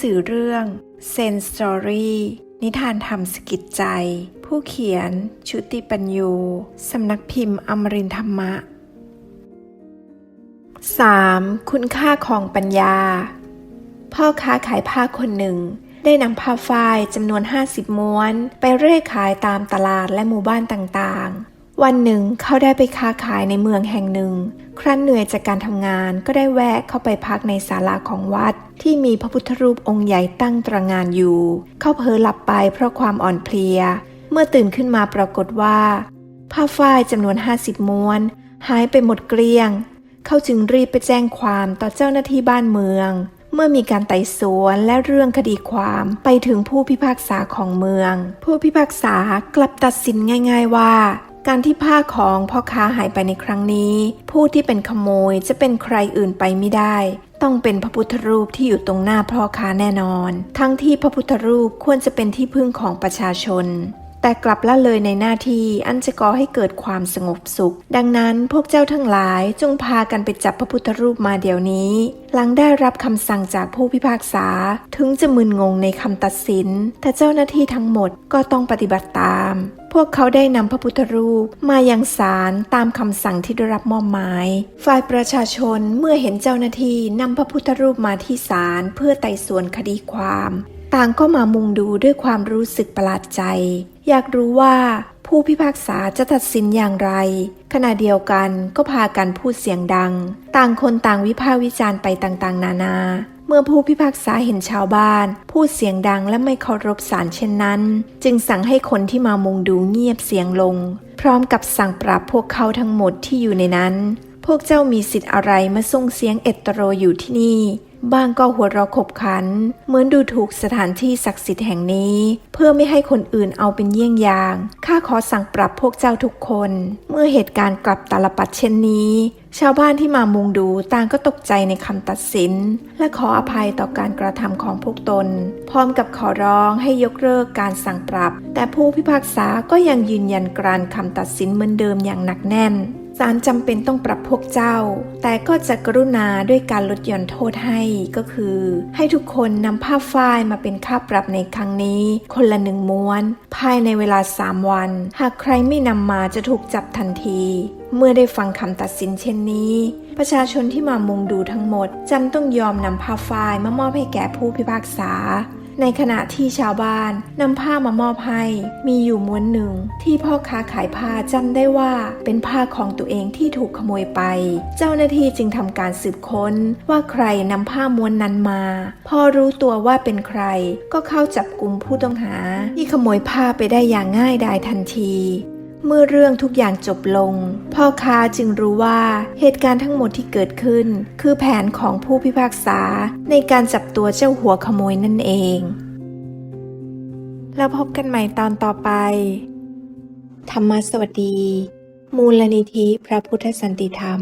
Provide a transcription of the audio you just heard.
สือเรื่องเซนสตอรี่นิทานธรรมสกิจใจ ผู้เขียน ชุติปัญโยสำนักพิมพ์อมรินธรรมะ 3. คุณค่าของปัญญา พ่อค้าขายผ้าคนหนึ่ง ได้นำผ้าฝ้ายจำนวน 50 ม้วน ไปเร่ขายตามตลาดและหมู่บ้านต่างๆ วันหนึ่งเขาได้ไปค้าขายในเมืองแห่งหนึ่ง ครั้นเหนื่อยจากการทำงานก็ได้แวะเข้าไปพักในศาลาของวัด ที่มีพระพุทธรูปองค์ใหญ่ตั้งตระงานอยู่ เขาเผลอหลับไปเพราะความอ่อนเพลีย เมื่อตื่นขึ้นมาปรากฏว่า ผ้าฝ้ายจำนวน 50 ม้วน หายไปหมดเกลี้ยง เขาจึงรีบไปแจ้งความต่อเจ้าหน้าที่บ้านเมือง เมื่อมีการไต่สวนและเรื่องคดีความไปถึงผู้พิพากษาของเมือง ผู้พิพากษากลับตัดสินง่าย ๆว่า การที่ผ้าของพ่อค้าหายไปในครั้งนี้ ผู้ที่เป็นขโมยจะเป็นใครอื่นไปไม่ได้ ต้องเป็นพระพุทธรูปที่อยู่ตรงหน้าพ่อค้าแน่นอน ทั้งที่พระพุทธรูปควรจะเป็นที่พึ่งของประชาชน แต่กลับละเลยในหน้าที่อันจะก่อให้เกิดความสงบสุข ดังนั้นพวกเจ้าทั้งหลายจงพากันไปจับพระพุทธรูปมาเดี๋ยวนี้ หลังได้รับคำสั่งจากผู้พิพากษา ถึงจะมึนงงในคำตัดสิน แต่เจ้าหน้าที่ทั้งหมดก็ต้องปฏิบัติตาม พวกเขาได้นำพระพุทธรูปมายังศาลตามคำสั่งที่ได้รับมอบหมาย ฝ่ายประชาชนเมื่อเห็นเจ้าหน้าที่นำพระพุทธรูปมาที่ศาลเพื่อไต่สวนคดีความ ต่างก็มามุงดูด้วยความรู้สึกประหลาดใจ อยากรู้ว่าผู้พิพากษาจะตัดสินอย่างไร ขณะเดียวกันก็พากันพูดเสียงดัง ต่างคนต่างวิพากษ์วิจารณ์ไปต่างๆ นานา เมื่อผู้พิพากษาเห็นชาวบ้าน พูดเสียงดังและไม่เคารพศาลเช่นนั้น จึงสั่งให้คนที่มามุงดูเงียบเสียงลง พร้อมกับสั่งปรับพวกเขาทั้งหมดที่อยู่ในนั้น พวกเจ้ามีสิทธิ์อะไรมาส่งเสียงเอตโรอยู่ที่นี่บ้างก็หัวเราะขบขัน เหมือนดูถูกสถานที่ศักดิ์สิทธิ์แห่งนี้ เพื่อไม่ให้คนอื่นเอาเป็นเยี่ยงอย่าง ข้าขอสั่งปรับพวกเจ้าทุกคน เมื่อเหตุการณ์กลับตาลปัดเช่นนี้ ชาวบ้านที่มามุงดูต่างก็ตกใจในคำตัดสิน และขออภัยต่อการกระทำของพวกตน พร้อมกับขอร้องให้ยกเลิกการสั่งปรับ แต่ผู้พิพากษาก็ยังยืนยันกรานคำตัดสินเหมือนเดิมอย่างหนักแน่น ศาลจำเป็นต้องปรับพวกเจ้า แต่ก็จะกรุณาด้วยการลดหย่อนโทษให้ก็คือ ให้ทุกคนนำผ้าฝ้ายมาเป็นค่าปรับในครั้งนี้ คนละหนึ่งม้วน ภายในเวลาสามวัน หากใครไม่นำมาจะถูกจับทันที เมื่อได้ฟังคำตัดสินเช่นนี้ ประชาชนที่มามุงดูทั้งหมดจำต้องยอมนำผ้าฝ้ายมามอบให้แก่ผู้พิพากษา ในขณะที่ชาวบ้านนำผ้ามามอบให้ มีอยู่ม้วนหนึ่ง ที่พ่อค้าขายผ้าจำได้ว่าเป็นผ้าของตัวเองที่ถูกขโมยไป เจ้าหน้าที่จึงทำการสืบค้นว่าใครนำผ้าม้วนนั้นมา พอรู้ตัวว่าเป็นใคร ก็เข้าจับกลุ่มผู้ต้องหา ที่ขโมยผ้าไปได้อย่างง่ายดายทันที เมื่อเรื่องทุกอย่างจบลง พ่อค้าจึงรู้ว่าเหตุการณ์ทั้งหมดที่เกิดขึ้น คือแผนของผู้พิพากษาในการจับตัวเจ้าหัวขโมยนั่นเอง แล้วพบกันใหม่ตอนต่อไป ธรรมสวัสดี มูลนิธิพระพุทธสันติธรรม